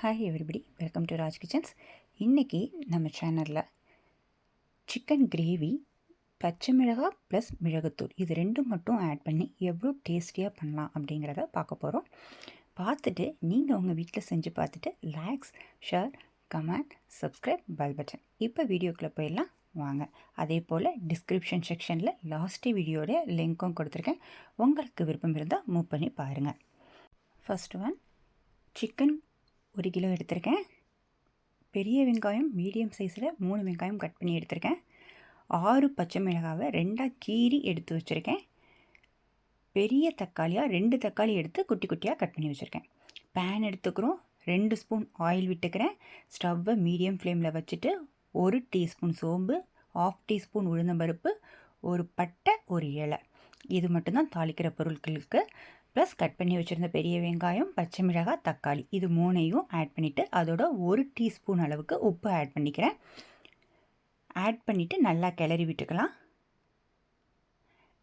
Hi everybody welcome to Raj kitchens இன்றைக்கி நம்ம சேனலில் சிக்கன் கிரேவி பச்சை மிளகாய் ப்ளஸ் மிளகுத்தூள். இது ரெண்டும் மட்டும் ஆட் பண்ணி எவ்வளோ டேஸ்டியாக பண்ணலாம் அப்படிங்கிறத பார்க்க போகிறோம் பார்த்துட்டு நீங்கள் உங்கள் வீட்டில் செஞ்சு பார்த்துட்டு likes share comment subscribe bell button இப்போ வீடியோக்குள்ளே போயிடலாம். வாங்க. அதே போல் டிஸ்கிரிப்ஷன் செக்ஷனில் லாஸ்ட்டு வீடியோடைய லிங்க்கும் கொடுத்துருக்கேன். உங்களுக்கு விருப்பம் இருந்தால் மூவ் பண்ணி பாருங்கள் ஃபஸ்ட் ஒன் சிக்கன் ஒரு கிலோ எடுத்திருக்கேன். பெரிய வெங்காயம் மீடியம் சைஸில் மூணு வெங்காயம் கட் பண்ணி எடுத்திருக்கேன். ஆறு பச்சை மிளகாவை ரெண்டாக கீறி எடுத்து வச்சுருக்கேன். பெரிய தக்காளியாக ரெண்டு தக்காளி எடுத்து குட்டி குட்டியாக கட் பண்ணி வச்சுருக்கேன். பேன் எடுத்துக்கிறோம். ரெண்டு ஸ்பூன் ஆயில் விட்டுக்கிறேன். ஸ்டவ்வை மீடியம் ஃப்ளேமில் வச்சுட்டு ஒரு டீஸ்பூன் சோம்பு ஆஃப் டீஸ்பூன் உளுந்தம்பருப்பு ஒரு பட்டை ஒரு இலை. இது மட்டும்தான் தாளிக்கிற பொருட்களுக்கு. ப்ளஸ் கட் பண்ணி வச்சுருந்த பெரிய வெங்காயம் பச்சை மிளகாய் தக்காளி. இது மூணையும் ஆட் பண்ணிவிட்டு அதோட ஒரு டீஸ்பூன் அளவுக்கு உப்பு ஆட் பண்ணிக்கிறேன். ஆட் பண்ணிவிட்டு நல்லா கிளறி விட்டுக்கலாம்.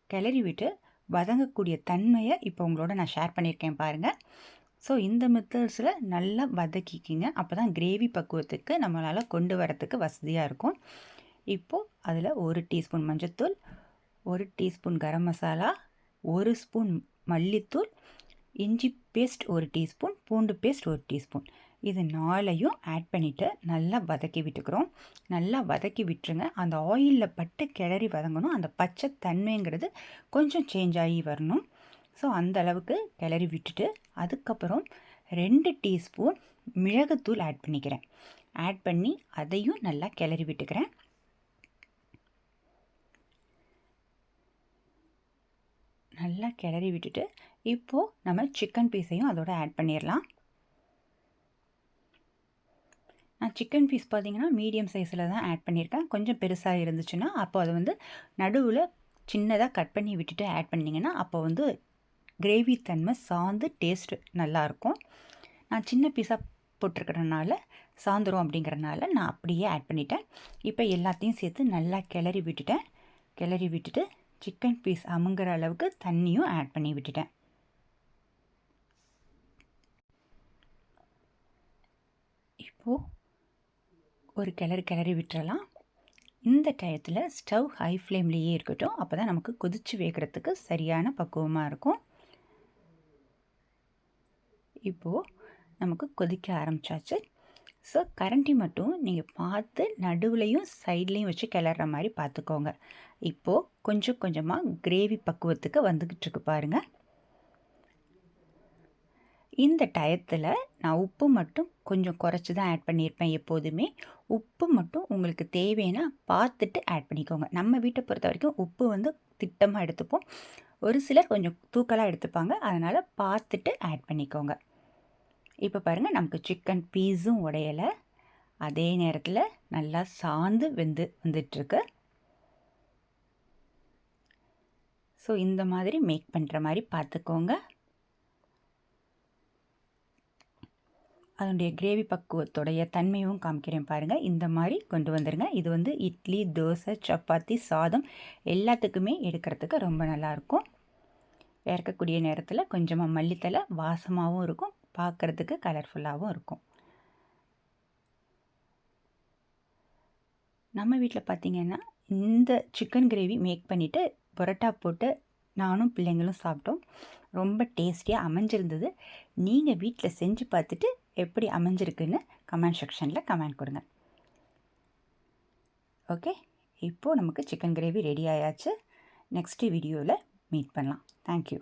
கிளறி விட்டு வதங்கக்கூடிய தன்மையை இப்போ உங்களோட நான் ஷேர் பண்ணியிருக்கேன் பாருங்கள் ஸோ இந்த மெத்தட்ஸில் நல்லா வதக்கிக்கிங்க. அப்போ தான் கிரேவி பக்குவத்துக்கு நம்மளால் கொண்டு வரத்துக்கு வசதியாக இருக்கும். இப்போது அதில் ஒரு டீஸ்பூன் மஞ்சத்தூள் ஒரு டீஸ்பூன் கரம் மசாலா ஒரு ஸ்பூன் மல்லித்தூள் இஞ்சி பேஸ்ட் ஒரு டீஸ்பூன் பூண்டு பேஸ்ட் ஒரு டீஸ்பூன் இது நாளையும் ஆட் பண்ணிவிட்டு நல்லா வதக்கி விட்டுக்கிறோம். நல்லா வதக்கி விட்டுருங்க. அந்த ஆயிலில் பட்டு கிளறி வதங்கணும். அந்த பச்சை தன்மைங்கிறது கொஞ்சம் சேஞ்ச் ஆகி வரணும். ஸோ அந்த அளவுக்கு கிளறி விட்டுட்டு அதுக்கப்புறம் ரெண்டு டீஸ்பூன் மிளகுத்தூள் ஆட் பண்ணிக்கிறேன். ஆட் பண்ணி அதையும் நல்லா கிளறி விட்டுக்கிறேன். நல்லா கிளறி விட்டுட்டு இப்போது நம்ம சிக்கன் பீஸையும் அதோட ஆட் பண்ணிடலாம் நான் சிக்கன் பீஸ் பார்த்திங்கன்னா மீடியம் சைஸில் தான் ஆட் பண்ணியிருக்கேன் கொஞ்சம் பெருசாக இருந்துச்சுன்னா அப்போ அதை வந்து நடுவில் சின்னதாக கட் பண்ணி விட்டுட்டு ஆட் பண்ணிங்கன்னா அப்போ வந்து கிரேவி தன்மை சாந்து டேஸ்ட்டு நல்லாயிருக்கும் நான் சின்ன பீஸாக போட்டிருக்கிறனால சாந்துரும் அப்படிங்கிறனால நான் அப்படியே ஆட் பண்ணிட்டேன். இப்போ எல்லாத்தையும் சேர்த்து நல்லா கிளறி விட்டுட்டேன். கிளறி விட்டுட்டு சிக்கன் பீஸ் அமுங்கிற அளவுக்கு தண்ணியும் ஆட் பண்ணி விட்டுட்டேன். இப்போது ஒரு கிளறு கிளறி விட்டுறலாம். இந்த டயத்தில் ஸ்டவ் ஹை ஃப்ளேம்லேயே இருக்கட்டும். அப்போ தான் நமக்கு கொதித்து வேகிறதுக்கு சரியான பக்குவமாக இருக்கும். இப்போது நமக்கு கொதிக்க ஆரம்பித்தாச்சு ஸோ கரண்டி மட்டும் நீங்கள் பார்த்து நடுவுலையும் சைட்லேயும் வச்சு கிளற மாதிரி பார்த்துக்கோங்க. இப்போது கொஞ்சம் கொஞ்சமாக கிரேவி பக்குவத்துக்கு வந்துக்கிட்டு இருக்கு பாருங்கள் இந்த டயத்தில் நான் உப்பு மட்டும் கொஞ்சம் குறைச்சி தான் ஆட் பண்ணியிருப்பேன் எப்போதுமே. உப்பு மட்டும் உங்களுக்கு தேவைன்னா பார்த்துட்டு ஆட் பண்ணிக்கோங்க. நம்ம வீட்டை பொறுத்த வரைக்கும் உப்பு வந்து திட்டமாக எடுத்துப்போம். ஒரு சிலர் கொஞ்சம் தூக்கலாக எடுத்துப்பாங்க. அதனால் பார்த்துட்டு ஆட் பண்ணிக்கோங்க. இப்போ பாருங்கள் நமக்கு சிக்கன் பீஸும் உடையலை. அதே நேரத்தில் நல்லா சாந்து வெந்து வந்துட்டுருக்கு ஸோ இந்த மாதிரி மேக் பண்ணுற மாதிரி பார்த்துக்கோங்க அதனுடைய கிரேவி பக்குவத்துடைய தன்மையும் காமிக்கிறேன் பாருங்கள் இந்த மாதிரி கொண்டு வந்துடுங்க இது வந்து இட்லி தோசை சப்பாத்தி சாதம் எல்லாத்துக்குமே எடுக்கிறதுக்கு ரொம்ப நல்லாயிருக்கும் இறக்கக்கூடிய நேரத்தில் கொஞ்சமாக மல்லித்தலை வாசமாகவும் இருக்கும். பார்க்குறதுக்கு கலர்ஃபுல்லாகவும் இருக்கும். நம்ம வீட்டில் பார்த்திங்கன்னா இந்த சிக்கன் கிரேவி மேக் பண்ணிவிட்டு பரோட்டா போட்டு நானும் பிள்ளைங்களும் சாப்பிட்டோம். ரொம்ப டேஸ்டியாக அமைஞ்சிருந்தது. நீங்கள் வீட்டில் செஞ்சு பார்த்துட்டு எப்படி அமைஞ்சிருக்குன்னு கமெண்ட் செக்ஷனில் கமெண்ட் கொடுங்க. ஓகே இப்போது நமக்கு சிக்கன் கிரேவி ரெடி ஆயாச்சு. நெக்ஸ்ட்டு வீடியோவில் மீட் பண்ணலாம். Thank you